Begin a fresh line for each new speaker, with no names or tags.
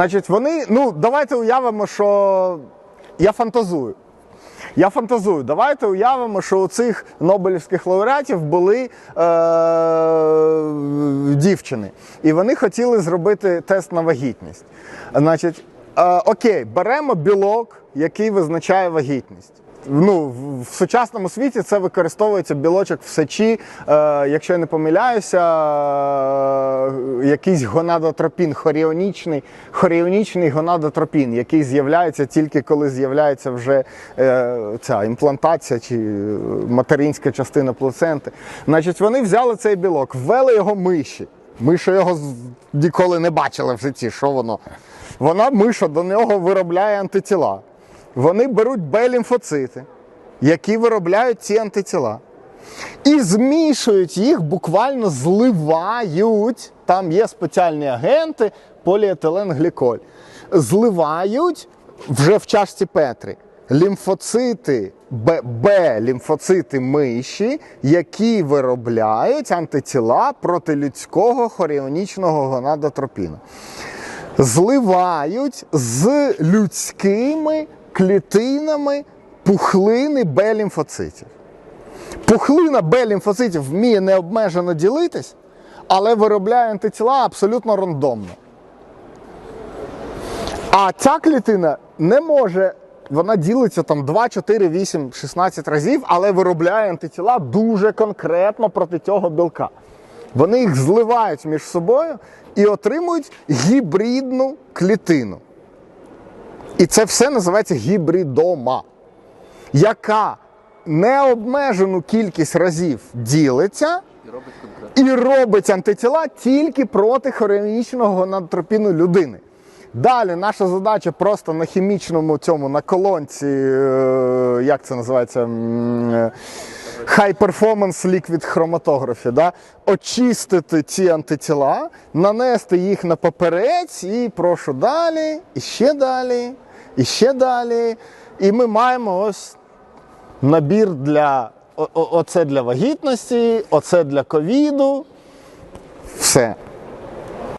Значить, вони, ну, давайте уявимо, що я фантазую. Я фантазую. Давайте уявимо, що у цих Нобелівських лауреатів були е- дівчини, і вони хотіли зробити тест на вагітність. Значить, е- окей, беремо білок, який визначає вагітність. Ну, в- сучасному світі це використовується білочок в сечі, е, якщо я не помиляюся, е, якийсь гонадотропін, хоріонічний, хоріонічний гонадотропін, який з'являється тільки коли з'являється вже е, ця імплантація чи материнська частина плаценти. Значить, вони взяли цей білок, ввели його миші. Миша його ніколи не бачила в житті. Що воно? Вона миша до нього виробляє антитіла. Вони беруть Б-лімфоцити, які виробляють ці антитіла, і змішують їх, буквально зливають. Там є спеціальні агенти, поліетиленгліколь. Зливають вже в чашці Петри лімфоцити, Б-лімфоцити миші, які виробляють антитіла проти людського хоріонічного гонадотропіну зливають з людськими клітинами пухлини Б-лімфоцитів. Пухлина Б-лімфоцитів вміє необмежено ділитись, але виробляє антитіла абсолютно рандомно. А ця клітина не може, вона ділиться там 2, 4, 8, 16 разів, але виробляє антитіла дуже конкретно проти цього білка. Вони їх зливають між собою і отримують гібридну клітину. І це все називається гібридома, яка необмежену кількість разів ділиться і робить антитіла тільки проти хоріонічного гонадотропіну людини. Далі наша задача просто на хімічному цьому на колонці, е, як це називається? е, High Performance Liquid Chromatography, да? очистити ці антитіла, нанести їх на паперець і прошу далі, і ще далі, і ще далі. І ми маємо ось набір для оце для вагітності, оце для ковіду. Все.